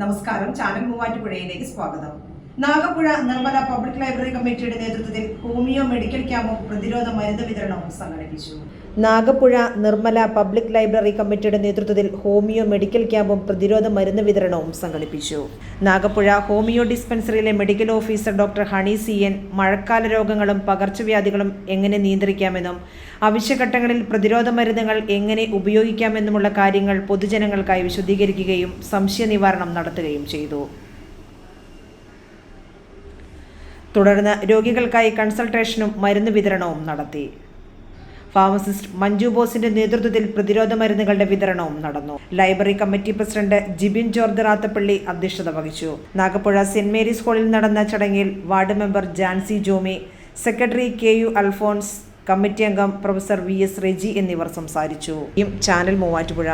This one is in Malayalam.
നമസ്കാരം. ചാനൽ മൂവാറ്റുപുഴയിലേക്ക് സ്വാഗതം. നാഗപ്പുഴ നിർമ്മല പബ്ലിക് ലൈബ്രറി കമ്മിറ്റിയുടെ നേതൃത്വത്തിൽ ഹോമിയോ മെഡിക്കൽ ക്യാമ്പും പ്രതിരോധ മരുന്ന് വിതരണവും സംഘടിപ്പിച്ചു. നാഗപ്പുഴ നിർമ്മല പബ്ലിക് ലൈബ്രറി കമ്മിറ്റിയുടെ നേതൃത്വത്തിൽ ഹോമിയോ മെഡിക്കൽ ക്യാമ്പും പ്രതിരോധ മരുന്ന് വിതരണവും സംഘടിപ്പിച്ചു. Nagappuzha homeo ഡിസ്പെൻസറിയിലെ medical officer doctor Honey C N മഴക്കാല രോഗങ്ങളും പകർച്ചവ്യാധികളും എങ്ങനെ നിയന്ത്രിക്കാമെന്നും അവശ്യഘട്ടങ്ങളിൽ പ്രതിരോധ മരുന്നുകൾ എങ്ങനെ ഉപയോഗിക്കാമെന്നുമുള്ള കാര്യങ്ങൾ പൊതുജനങ്ങൾക്കായി വിശദീകരിക്കുകയും സംശയ നിവാരണം നടത്തുകയും ചെയ്തു. തുടർന്ന് രോഗികൾക്കായി കൺസൾട്ടേഷനും മരുന്ന് വിതരണവും നടത്തി. ഫാർമസിസ്റ്റ് മഞ്ജു ബോസിന്റെ നേതൃത്വത്തിൽ പ്രതിരോധ മരുന്നുകളുടെ വിതരണവും നടന്നു. Library committee president Jibin George Rathappally അധ്യക്ഷത വഹിച്ചു. നാഗപ്പുഴ സെന്റ് മേരീസ് ഹാളിൽ നടന്ന ചടങ്ങിൽ ward member Jancy Jomy secretary K U Alphonse committee അംഗം പ്രൊഫസർ വി എസ് റെജി എന്നിവർ സംസാരിച്ചു. ചാനൽ മൂവാറ്റുപുഴ.